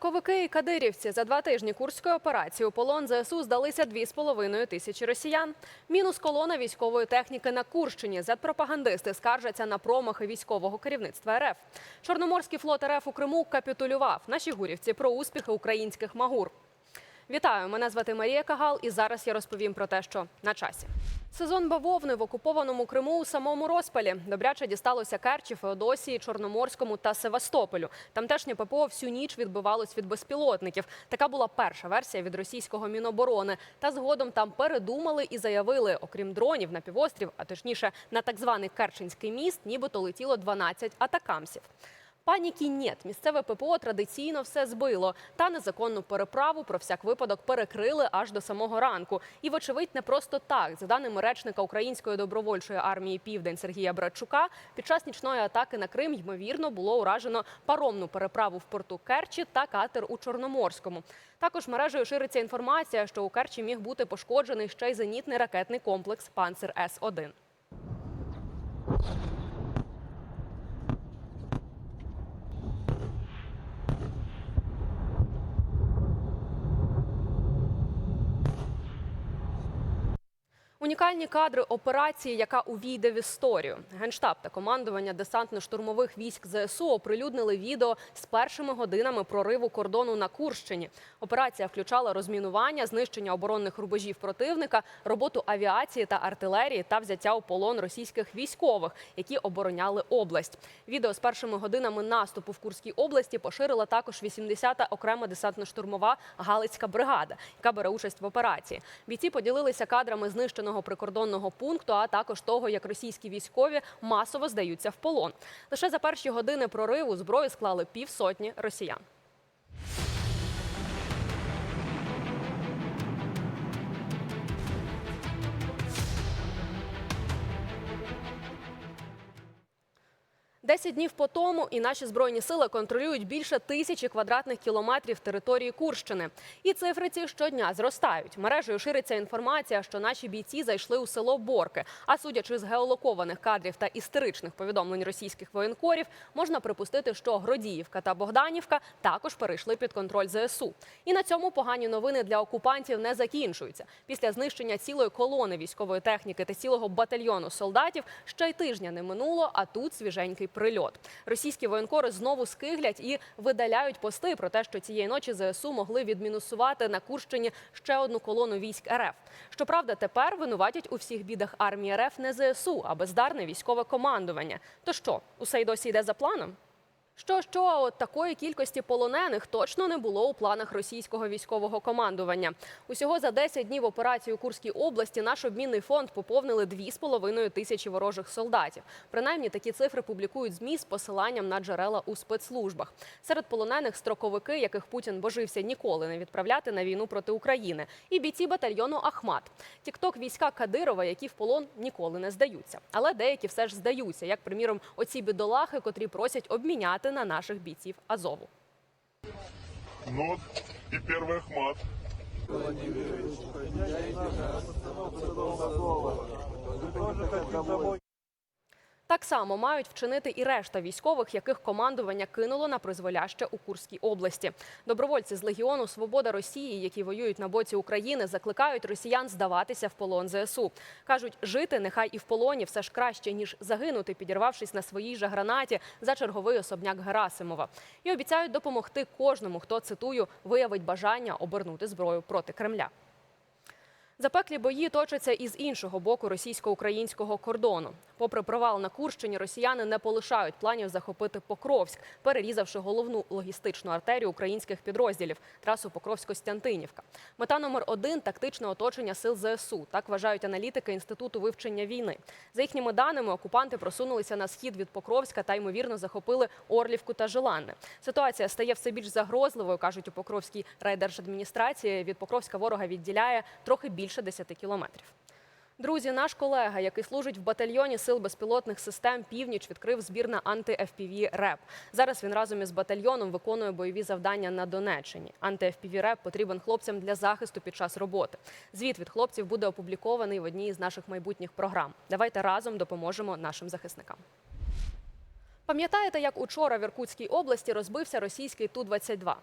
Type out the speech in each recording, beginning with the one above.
Строковики і кадирівці за два тижні курської операції у полон ЗСУ здалися дві з половиною тисячі росіян. Мінус колона військової техніки на Курщині. Зетпропагандисти скаржаться на промахи військового керівництва РФ. Чорноморський флот РФ у Криму капітулював. Наші гурівці про успіхи українських магур. Вітаю, мене звати Марія Кагал, і зараз я розповім про те, що на часі. Сезон бавовни в окупованому Криму у самому розпалі. Добряче дісталося Керчі, Феодосії, Чорноморському та Севастополю. Тамтешнє ППО всю ніч відбивалось від безпілотників. Така була перша версія від російського міноборони. Та згодом там передумали і заявили, окрім дронів на півострів, а точніше на так званий Керченський міст, нібито летіло 12 атакамсів. Паніки нет. Місцеве ППО традиційно все збило. Та незаконну переправу про всяк випадок перекрили аж до самого ранку. І, вочевидь, не просто так. За даними речника Української добровольчої армії Південь Сергія Братчука, під час нічної атаки на Крим ймовірно було уражено паромну переправу в порту Керчі та катер у Чорноморському. Також мережею шириться інформація, що у Керчі міг бути пошкоджений ще й зенітний ракетний комплекс Панцер С 1 Унікальні кадри операції, яка увійде в історію. Генштаб та командування десантно-штурмових військ ЗСУ оприлюднили відео з першими годинами прориву кордону на Курщині. Операція включала розмінування, знищення оборонних рубежів противника, роботу авіації та артилерії та взяття у полон російських військових, які обороняли область. Відео з першими годинами наступу в Курській області поширила також 80-та окрема десантно-штурмова Галицька бригада, яка бере участь в операції. Бійці поділилися кадрами знищеного прикордонного пункту, а також того, як російські військові масово здаються в полон. Лише за перші години прориву зброю склали півсотні росіян. Десять днів по тому і наші збройні сили контролюють більше тисячі квадратних кілометрів території Курщини. І цифри ці щодня зростають. Мережею шириться інформація, що наші бійці зайшли у село Борки. А судячи з геолокованих кадрів та істеричних повідомлень російських воєнкорів, можна припустити, що Гродіївка та Богданівка також перейшли під контроль ЗСУ. І на цьому погані новини для окупантів не закінчуються. Після знищення цілої колони військової техніки та цілого батальйону солдатів ще й тижня не минуло. А тут свіженький прильот. Російські воєнкори знову скиглять і видаляють пости про те, що цієї ночі ЗСУ могли відмінусувати на Курщині ще одну колону військ РФ. Щоправда, тепер винуватять у всіх бідах армії РФ не ЗСУ, а бездарне військове командування. То що, усе й досі йде за планом? Що, що, от такої кількості полонених точно не було у планах російського військового командування. Усього за 10 днів операції у Курській області наш обмінний фонд поповнили 2,5 тисячі ворожих солдатів. Принаймні такі цифри публікують змі з посиланням на джерела у спецслужбах. Серед полонених строковики, яких Путін божився ніколи не відправляти на війну проти України, і бійці батальйону Ахмат. Тікток війська Кадирова, які в полон ніколи не здаються. Але деякі все ж здаються, як приміром, оці бідолахи, котрі просять обміняти на наших бійців Азову. Ну вот и первый Ахмат. Так само мають вчинити і решта військових, яких командування кинуло на призволяще у Курській області. Добровольці з Легіону Свобода Росії, які воюють на боці України, закликають росіян здаватися в полон ЗСУ. кажуть, жити нехай і в полоні все ж краще ніж загинути, підірвавшись на своїй же гранаті за черговий особняк Герасимова. І обіцяють допомогти кожному, хто цитую виявить бажання обернути зброю проти Кремля. Запеклі бої точаться і з іншого боку російсько-українського кордону. Попри провал на Курщині, росіяни не полишають планів захопити Покровськ, перерізавши головну логістичну артерію українських підрозділів трасу Покровськ-Костянтинівка. Мета номер один тактичне оточення сил ЗСУ. Так вважають аналітики інституту вивчення війни. За їхніми даними, окупанти просунулися на схід від Покровська та ймовірно захопили Орлівку та Желанне. Ситуація стає все більш загрозливою, кажуть у Покровській райдержадміністрації. Від Покровська ворога відділяє трохи більше 10 кілометрів. Друзі, наш колега, який служить в батальйоні сил безпілотних систем Північ, відкрив збір на анти-ФПВ РЕП. Зараз він разом із батальйоном виконує бойові завдання на Донеччині. Анти-ФПВ РЕП потрібен хлопцям для захисту під час роботи. Звіт від хлопців буде опублікований в одній із наших майбутніх програм. Давайте разом допоможемо нашим захисникам. Пам'ятаєте, як учора в Іркутській області розбився російський Ту-22?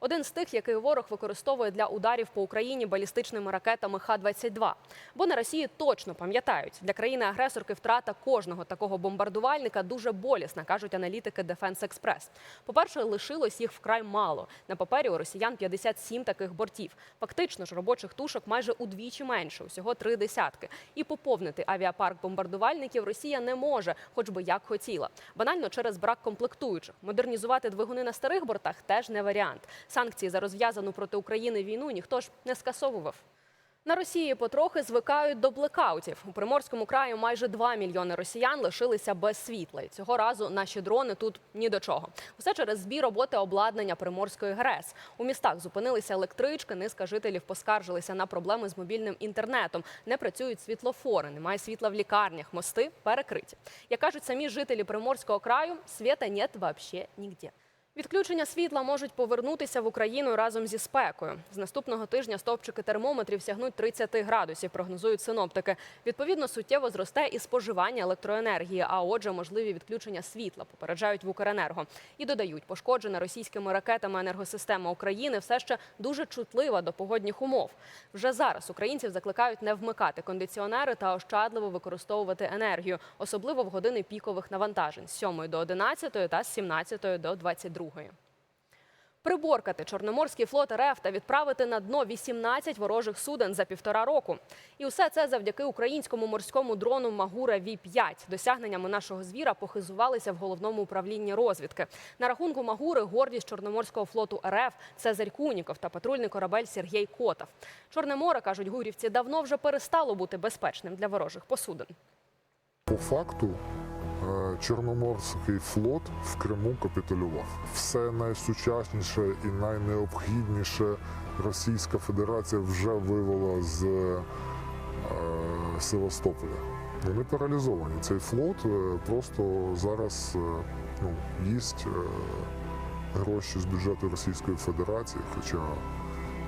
Один з тих, який ворог використовує для ударів по Україні балістичними ракетами Х-22. Бо на Росії точно пам'ятають, для країни-агресорки втрата кожного такого бомбардувальника дуже болісна, кажуть аналітики Defense Express. По-перше, лишилось їх вкрай мало. На папері у росіян 57 таких бортів. Фактично ж робочих тушок майже удвічі менше, усього три десятки. І поповнити авіапарк бомбардувальників Росія не може, хоч би як хотіла. Банально через брак комплектуючих. Модернізувати двигуни на старих бортах теж не варіант. Санкції за розв'язану проти України війну ніхто ж не скасовував. На Росії потрохи звикають до блекаутів. У Приморському краю майже 2 мільйони росіян лишилися без світла. І цього разу наші дрони тут ні до чого. Усе через збір роботи обладнання Приморської ГРЕС. У містах зупинилися електрички, низка жителів поскаржилися на проблеми з мобільним інтернетом. Не працюють світлофори, немає світла в лікарнях, мости перекриті. Як кажуть самі жителі Приморського краю, світа нет вообще нігде. Відключення світла можуть повернутися в Україну разом зі спекою. З наступного тижня стовпчики термометрів сягнуть 30 градусів, прогнозують синоптики. Відповідно, суттєво зросте і споживання електроенергії, а отже, можливі відключення світла, попереджають в Укренерго. І додають, пошкоджена російськими ракетами енергосистема України все ще дуже чутлива до погодних умов. Вже зараз українців закликають не вмикати кондиціонери та ощадливо використовувати енергію, особливо в години пікових навантажень з 7 до 11 та з 17 до 22. Приборкати Чорноморський флот РФ та відправити на дно 18 ворожих суден за півтора року. І усе це завдяки українському морському дрону Магура Ві-5. Досягненнями нашого звіра похизувалися в головному управлінні розвідки. На рахунку Магури гордість Чорноморського флоту РФ Цезарь Куніков та патрульний корабель Сергій Котов. Чорне море, кажуть гурівці, давно вже перестало бути безпечним для ворожих посудин. По факту Чорноморський флот в Криму капітулював. Все найсучасніше і найнеобхідніше Російська Федерація вже вивела з е, Севастополя. Вони паралізовані. Цей флот е, просто зараз е, ну, їсть е, гроші з бюджету Російської Федерації, хоча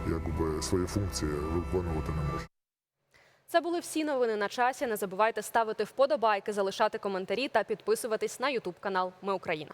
якби свої функції виконувати не може. Це були всі новини на часі. Не забувайте ставити вподобайки, залишати коментарі та підписуватись на Ютуб канал Ми Україна.